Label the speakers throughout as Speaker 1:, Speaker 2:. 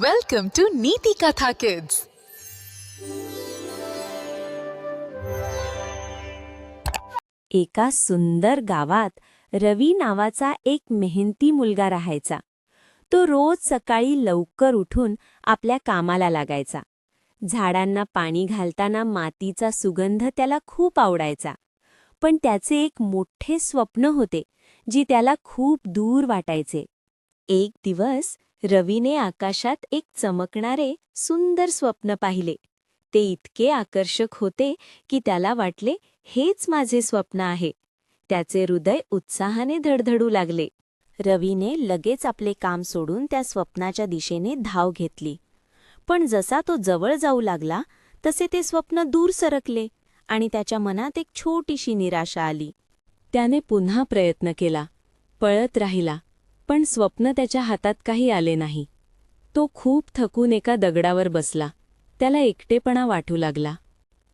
Speaker 1: Welcome to नीति कथा kids
Speaker 2: एका सुंदर गावात रवी नावाचा एक मेहनती मुलगा राहायचा. तो रोज सकाळी लवकर उठून आपल्या कामाला लागायचा. झाडांना पाणी घालताना मातीचा सुगंध त्याला खूप आवडायचा. पण त्याचे एक मोठे स्वप्न होते जी त्याला खूप दूर वाटायचे. एक दिवस रवीने आकाशात एक चमकणारे सुंदर स्वप्न पाहिले. ते इतके आकर्षक होते की त्याला वाटले हेच माझे स्वप्न आहे. त्याचे हृदय उत्साहाने धडधडू लागले. रवीने लगेच आपले काम सोडून त्या स्वप्नाच्या दिशेने धाव घेतली. पण जसा तो जवळ जाऊ लागला तसे ते स्वप्न दूर सरकले आणि त्याच्या मनात एक छोटीशी निराशा आली. त्याने पुन्हा प्रयत्न केला. पळत राहिला. पण स्वप्न त्याच्या हातात काही आले नाही. तो खूप थकून एका दगडावर बसला. त्याला एकटेपणा वाटू लागला.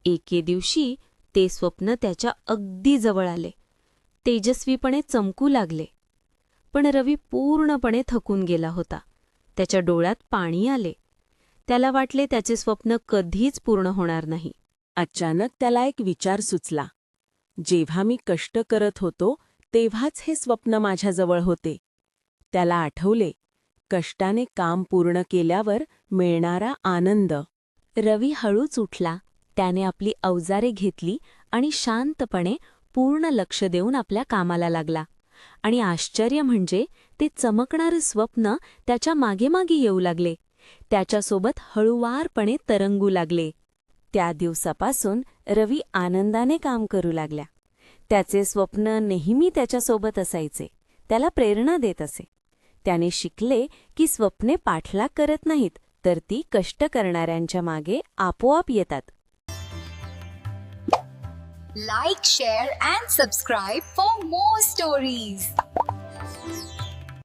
Speaker 2: एके दिवशी ते स्वप्न त्याच्या अगदी जवळ आले. तेजस्वीपणे चमकू लागले. पण रवी पूर्णपणे थकून गेला होता. त्याच्या डोळ्यात पाणी आले. त्याला वाटले त्याचे स्वप्न कधीच पूर्ण होणार नाही. अचानक त्याला एक विचार सुचला. जेव्हा मी कष्ट करत होतो तेव्हाच हे स्वप्न माझ्याजवळ होते. त्याला आठवले. कष्टाने काम पूर्ण केल्यावर मिळणारा आनंद. रवी हळूच उठला. त्याने आपली अवजारे घेतली आणि शांतपणे पूर्ण लक्ष देऊन आपल्या कामाला लागला. आणि आश्चर्य म्हणजे ते चमकणारे स्वप्न त्याच्या मागेमागे येऊ लागले. त्याच्यासोबत हळुवारपणे तरंगू लागले. त्या दिवसापासून रवी आनंदाने काम करू लागल्या. त्याचे स्वप्न नेहमी त्याच्यासोबत असायचे. त्याला प्रेरणा देत असे. त्याने शिकले की स्वप्ने पाठलाग करत नाहीत तर ती कष्ट करणाऱ्यांच्या मागे आपोआप येतात.
Speaker 3: Like share and subscribe for more stories